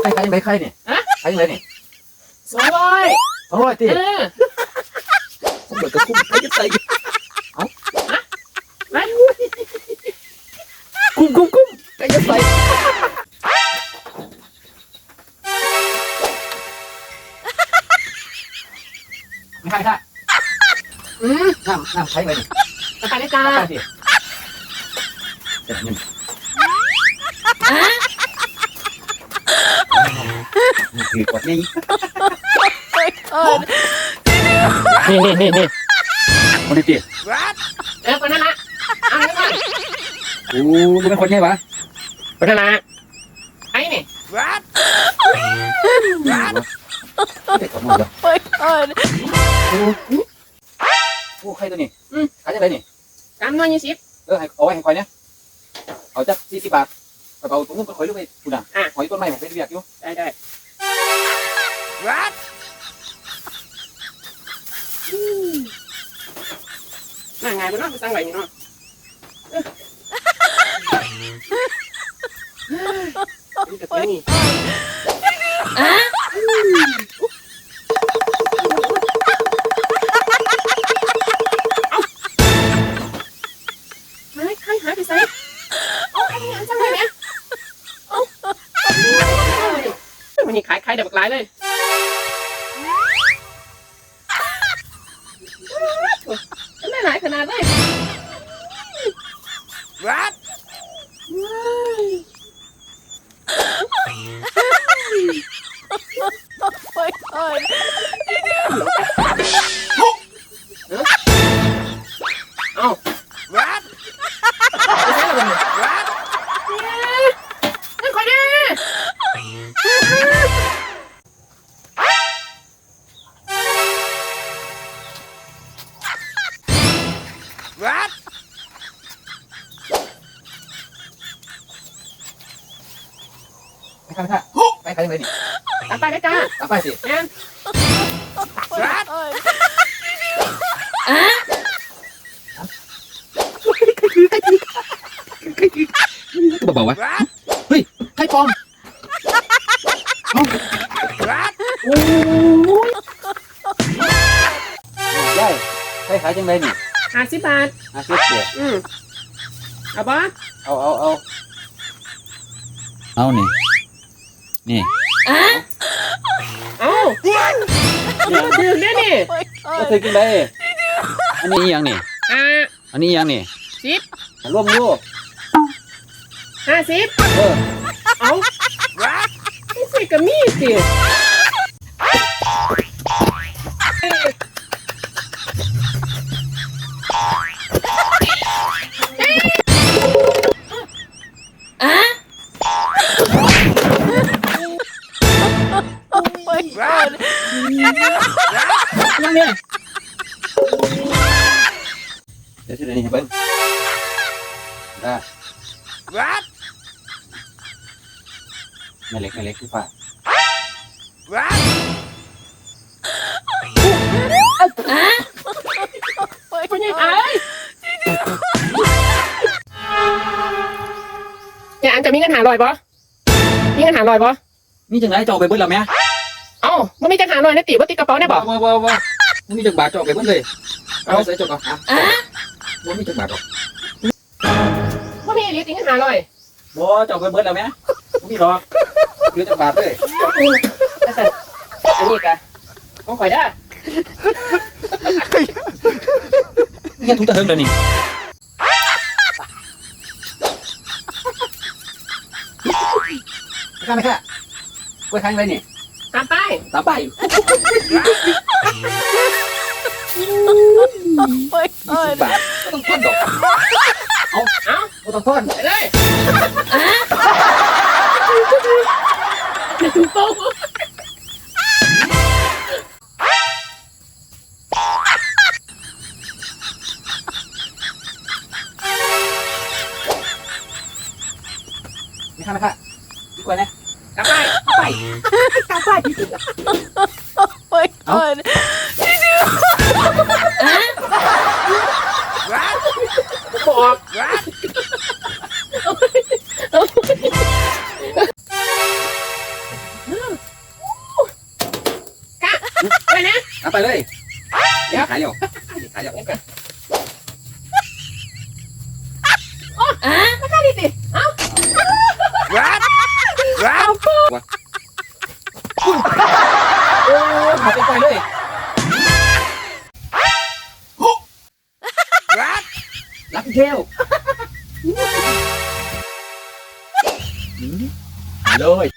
ใครใครยังไงใครเนี่ยฮะ ใครยังไงเนี่ยสองร้อยสองร้อยตีเออผมเหมือนกับคุ้มใครจะใส่ไปคุ้มคุ้มคุ้มใคร อืมน้ำน้ำใครไปเนี่ยราคาได้จ้าใครสิเสร็จเงินนี่คือกดนี่นี่นี่นี่นี่คนนี้ตีเออคนนั้นละเอาเงินมาโอ้กูเป็นคนไงวะคนนั้นละไอ้นี่เด็กคนนู้นเหรอโอ้ โอ้ใครตัวนี้ใครจะไปนี่สามหน่วยยี่สิบเออให้เอาไว้ให้คอยเนี่ยเอาจักสี่สิบบาทกระเป๋าตุ้งก็คอยลูกไปกูด่าหอยต้นไม้ผมเป็นเรียกอยู่ได้ได้น่างานไปเนาะไปสร้างไว้นี่เนาะเออนี่กับนี่ห วันนี้ขายขายได้บักหลายเลยไม่หลายขนาดเลยเอาไม่ใช่หรอกนั่นคอยดิ ไปค่ะไปค่ะไปใครยังไงนี่ตามไปเลยจ้าตามไปสิแอนตัวเบาๆวะเฮ้ยใครปลอมโอ้ยได้ใครขายยังไงนี่ห้าสิบบาทอาเซียเสียอืมเอาบ่เอาเอาเอาเอานี่ นี่เอาดื่มได้นี่ก็เคยกินได้อันนี้อีหยังนี่ อ่าอันนี้อีหยังนี่สิบร่วมอยู่ห้าสิบเออ เอาไม่ใช่กระมี่สิ ยังเนี่ยเดี๋ยวที่ไหนนี่เบิ้งได้ไม่เล็กไม่เล็กคือฟ้าเป็นยังไงเนี่ยอันจะมีเงินหาลอยปะมีเงินหาลอยปะมีจังไรจะเอาไปเบิ้ลเราไหม้ามันมีจังหาลอยในตีว่าติดกระเป๋าได้ปะว้าวว้าวว้าวมีจังบาทจะเอาไปเบิ้ลเลยเอาใส่จบก่อนอะว่ามีจังบาทหรอกว่ามีอะไรติดเงินหาลอยบ่จะเอาไปเบิ้ลเราไหมมีหรอกเหลือจังบาทเลยอาจารย์อันนี้กะต้องคอยได้เงี้ยทุกตะเฮิงเลยนี่ไม่ค่ะไม่ค่ะกล้วยค้างอะไรนี่ตามไป ตามไปยี่สิบบาทก็ต้องทอนดอก เอาก็ต้องทอนไปเลยถูกต้องไม่ค่ะไม่ค่ะดีกว่านะ กลับไปกลับไปกลับไปโอ้ยโอ้ยนี่ดูรัดบอกรัดกะไปนะกลับไปเลยเดี๋ยวขายเดี๋ยวขายเดี๋ยวอ๋ออะก็ได้สิเอ้ารัดรัด โอ้ขาดไปเลยรัดรัดเทลเลย